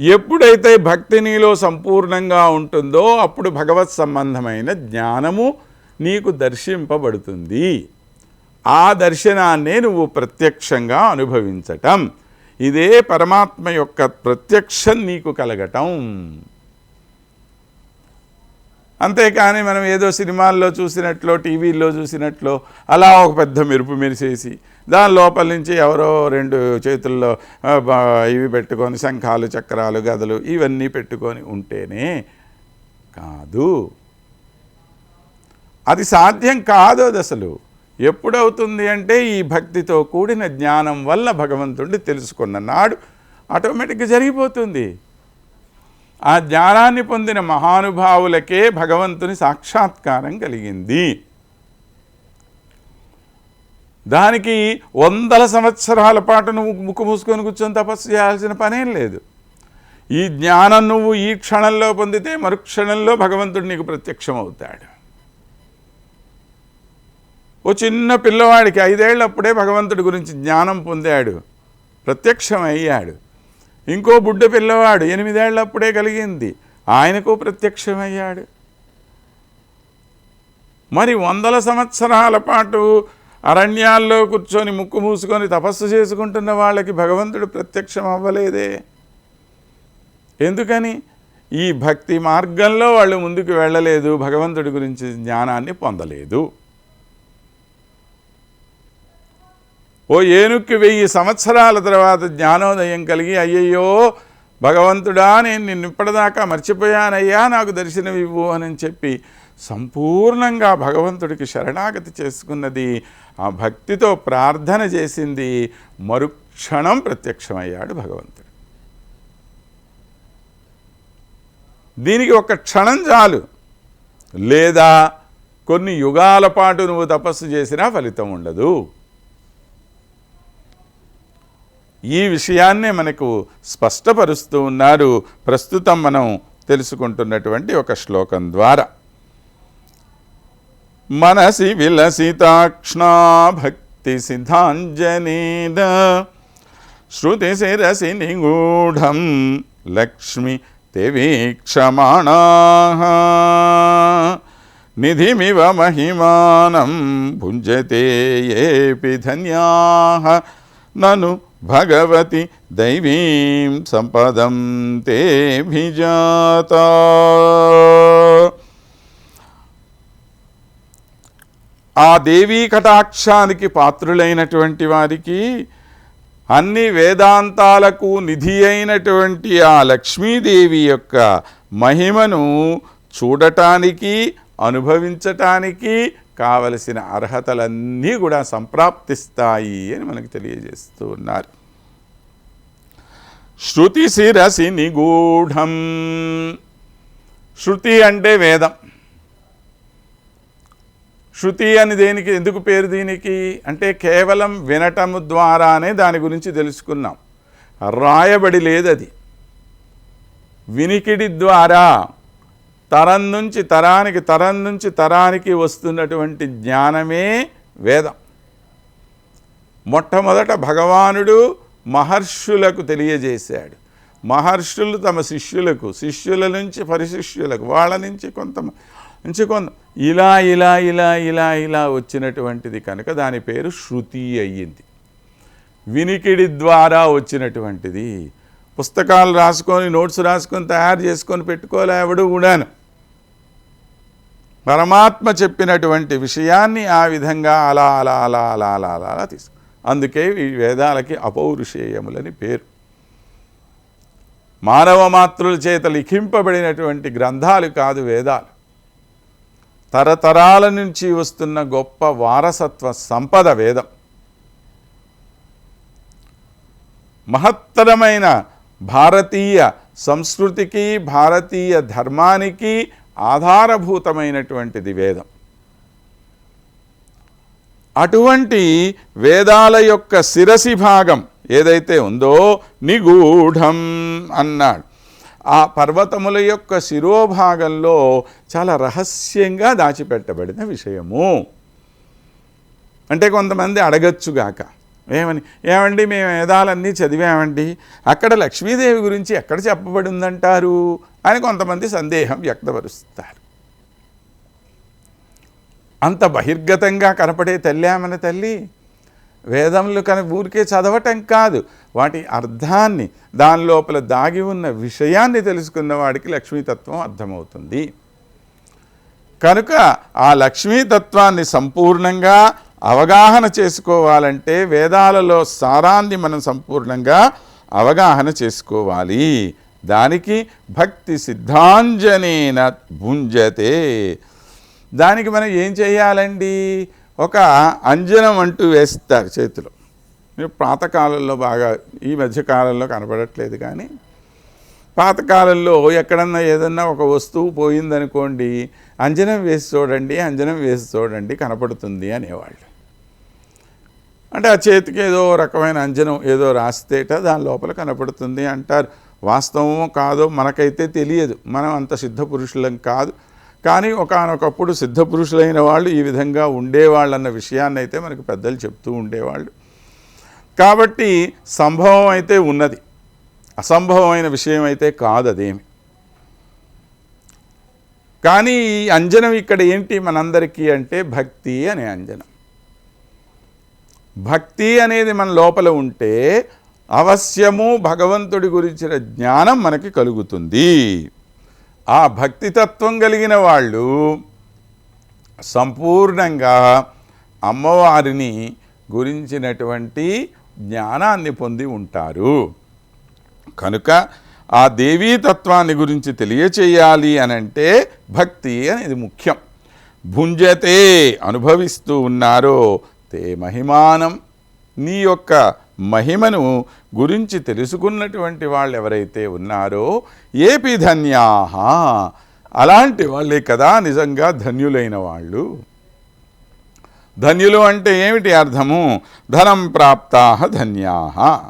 ఎప్పుడైతే భక్తి నీలో సంపూర్ణంగా ఉంటుందో అప్పుడు భగవత్ సంబంధమైన జ్ఞానము నీకు దర్శింపబడుతుంది. ఆ దర్శనాన్నే నువ్వు ప్రత్యక్షంగా అనుభవించటం. ఇదే పరమాత్మ యొక్క ప్రత్యక్షం నీకు కలగటం. అంతేకాని మనం ఏదో సినిమాల్లో చూసినట్లో టీవీల్లో చూసినట్లో అలా ఒక పెద్ద మెరుపు మెరిసేసి దాని లోపల నుంచి ఎవరో రెండు చేతుల్లో ఇవి పెట్టుకొని శంఖాలు చక్రాలు గదలు ఇవన్నీ పెట్టుకొని ఉంటేనే కాదు. అది సాధ్యం కాదు అది అసలు. ఎప్పుడవుతుంది అంటే ఈ భక్తితో కూడిన జ్ఞానం వల్ల భగవంతుడిని తెలుసుకున్న నాడు ఆటోమేటిక్గా జరిగిపోతుంది. ఆ జ్ఞానాన్ని పొందిన మహానుభావులకే భగవంతుని సాక్షాత్కారం కలిగింది. దానికి వందల సంవత్సరాల పాటు నువ్వు ముక్కు మూసుకొని కూర్చొని తపస్సు చేయాల్సిన పనేం లేదు. ఈ జ్ఞానం నువ్వు ఈ క్షణంలో పొందితే మరుక్షణంలో భగవంతుడు నీకు ప్రత్యక్షం అవుతాడు ఓ చిన్న పిల్లవాడికి ఐదేళ్ళప్పుడే భగవంతుడి గురించి జ్ఞానం పొందాడు. ప్రత్యక్షం అయ్యాడు ఇంకో బుడ్డ పిల్లవాడు ఎనిమిదేళ్ళప్పుడే కలిగింది. ఆయనకు ప్రత్యక్షమయ్యాడు. మరి వందల సంవత్సరాల పాటు అరణ్యాల్లో కూర్చొని ముక్కు మూసుకొని తపస్సు చేసుకుంటున్న వాళ్ళకి భగవంతుడు ప్రత్యక్షం అవ్వలేదే ఎందుకని? ఈ భక్తి మార్గంలో వాళ్ళు ముందుకు వెళ్ళలేదు భగవంతుడి గురించి జ్ఞానాన్ని పొందలేదు. ఓ ఏనుక్కి వెయ్యి సంవత్సరాల తర్వాత జ్ఞానోదయం కలిగి అయ్యయ్యో భగవంతుడా నేను నిన్ను ఇప్పటిదాకా మర్చిపోయానయ్యా నాకు దర్శన ఇవ్వు అని చెప్పి సంపూర్ణంగా భగవంతుడికి శరణాగతి చేసుకున్నది ఆ భక్తితో ప్రార్థన చేసింది మరుక్షణం ప్రత్యక్షమయ్యాడు భగవంతుడు. దీనికి ఒక క్షణం చాలు. లేదా కొన్ని యుగాల పాటు నువ్వు తపస్సు చేసినా ఫలితం ఉండదు. ఈ విషయాన్నే మనకు స్పష్టపరుస్తూ ఉన్నారు ప్రస్తుతం మనం తెలుసుకుంటున్నటువంటి ఒక శ్లోకం ద్వారా. మనసి విలసితాక్ష్ణాభక్తి భక్తి శ్రుతి శిరసి నిగూఢం లక్ష్మి తెవీక్షమాణా నిధిమివ మహిమానం భుంజతే ఏపి ధన్యా నను భగవతి దైవీం సంపదం తేభిజాత ఆ దేవీ కటాక్షానికి పాత్రులైనటువంటి వారికి అన్ని వేదాంతాలకు నిధి అయినటువంటి ఆ లక్ష్మీదేవి యొక్క మహిమను చూడటానికి అనుభవించటానికి కావలసిన అర్హతలన్నీ కూడా సంప్రాప్తిస్తాయి అని మనకు తెలియజేస్తూ ఉన్నారు శృతి శిరసి నిగూఢం. శృతి అంటే వేదం. శృతి అని దేనికి ఎందుకు పేరు దీనికి? అంటే కేవలం వినటము ద్వారానే దాని గురించి తెలుసుకున్నాం. రాయబడి లేదది. వినికిడి ద్వారా తరం నుంచి తరానికి తరం నుంచి తరానికి వస్తున్నటువంటి జ్ఞానమే వేదం. మొట్టమొదట భగవానుడు మహర్షులకు తెలియజేశాడు. మహర్షులు తమ శిష్యులకు శిష్యుల నుంచి పరిశిష్యులకు వాళ్ళ నుంచి కొంత నుంచి కొంత ఇలా ఇలా ఇలా ఇలా ఇలా వచ్చినటువంటిది కనుక దాని పేరు శృతి అయ్యింది. వినికిడి ద్వారా వచ్చినటువంటిది పుస్తకాలు రాసుకొని నోట్స్ రాసుకొని తయారు చేసుకొని పెట్టుకోలే ఎవడు కూడాను. పరమాత్మ చెప్పినటువంటి విషయాన్ని ఆ విధంగా అలా అలా అలా అలా అలా అలా అలా తీసుకు అందుకే ఈ వేదాలకి అపౌరుషేయములని పేరు. మానవ మాతృల చేత లిఖింపబడినటువంటి గ్రంథాలు కాదు వేదాలు. తరతరాల నుంచి వస్తున్న గొప్ప వారసత్వ సంపద వేదం. మహత్తరమైన భారతీయ సంస్కృతికి భారతీయ ధర్మానికి ఆధారభూతమైనటువంటిది వేదం. అటువంటి వేదాల యొక్క శిరసి భాగం ఏదైతే ఉందో నిగూఢం అన్నాడు. ఆ పర్వతముల యొక్క శిరోభాగంలో చాలా రహస్యంగా దాచిపెట్టబడిన విషయము. అంటే కొంతమంది అడగచ్చుగాక ఏమని? ఏమండి మేము వేదాలన్నీ చదివామండి. అక్కడ లక్ష్మీదేవి గురించి ఎక్కడ చెప్పబడి ఉందంటారు అని కొంతమంది సందేహం వ్యక్తపరుస్తారు. అంత బహిర్గతంగా కనపడే తల్లి మన తల్లి వేదములు కన ఊరికే చదవటం కాదు. వాటి అర్థాన్ని దాని లోపల దాగి ఉన్న విషయాన్ని తెలుసుకున్న వాడికి లక్ష్మీతత్వం అర్థమవుతుంది. కనుక ఆ లక్ష్మీతత్వాన్ని సంపూర్ణంగా అవగాహన చేసుకోవాలంటే వేదాలలో సారాన్ని మనం సంపూర్ణంగా అవగాహన చేసుకోవాలి. దానికి భక్తి సిద్ధాంజనేన భుంజతే. దానికి మనం ఏం చేయాలండి? ఒక అంజనం అంటూ వేస్తారు చేతిలో. పాతకాలంలో బాగా ఈ మధ్యకాలంలో కనపడట్లేదు కానీ పాతకాలంలో ఎక్కడన్నా ఏదన్నా ఒక వస్తువు పోయిందనుకోండి అంజనం వేసి చూడండి అంజనం వేసి చూడండి కనపడుతుంది అనేవాళ్ళు. అంటే ఆ చేతికి ఏదో రకమైన అంజనం ఏదో రాస్తేట దాని లోపల కనపడుతుంది అంటారు. వాస్తవమో కాదో మనకైతే తెలియదు. మనం అంత సిద్ధ పురుషులం కాదు. కానీ ఒకనొకప్పుడు సిద్ధ పురుషులైన వాళ్ళు ఈ విధంగా ఉండేవాళ్ళు అన్న విషయాన్ని అయితే మనకు పెద్దలు చెప్తూ ఉండేవాళ్ళు. కాబట్టి సంభవం అయితే ఉన్నది. అసంభవమైన విషయం అయితే కాదు అదేమి కానీ ఈ అంజనం ఇక్కడ ఏంటి మనందరికీ అంటే భక్తి అనే అంజనం. భక్తి అనేది మన లోపల ఉంటే అవశ్యము భగవంతుడి గురించిన జ్ఞానం మనకి కలుగుతుంది. ఆ భక్తితత్వం కలిగిన వాళ్ళు సంపూర్ణంగా అమ్మవారిని గురించినటువంటి జ్ఞానాన్ని పొంది ఉంటారు. కనుక ఆ దేవీ తత్వాన్ని గురించి తెలియచేయాలి అని అంటే భక్తి అనేది ముఖ్యం. భుంజతే అనుభవిస్తూ ఉన్నారో తే మహిమానం. నీ యొక్క మహిమను గురించి తెలుసుకున్నటువంటి వాళ్ళు ఎవరైతే ఉన్నారో ఏపి ధన్యాహ. అలాంటి వాళ్ళే కదా నిజంగా ధన్యులైన వాళ్ళు. ధన్యులు అంటే ఏమిటి అర్థము? ధనం ప్రాప్తా ధన్యాహ.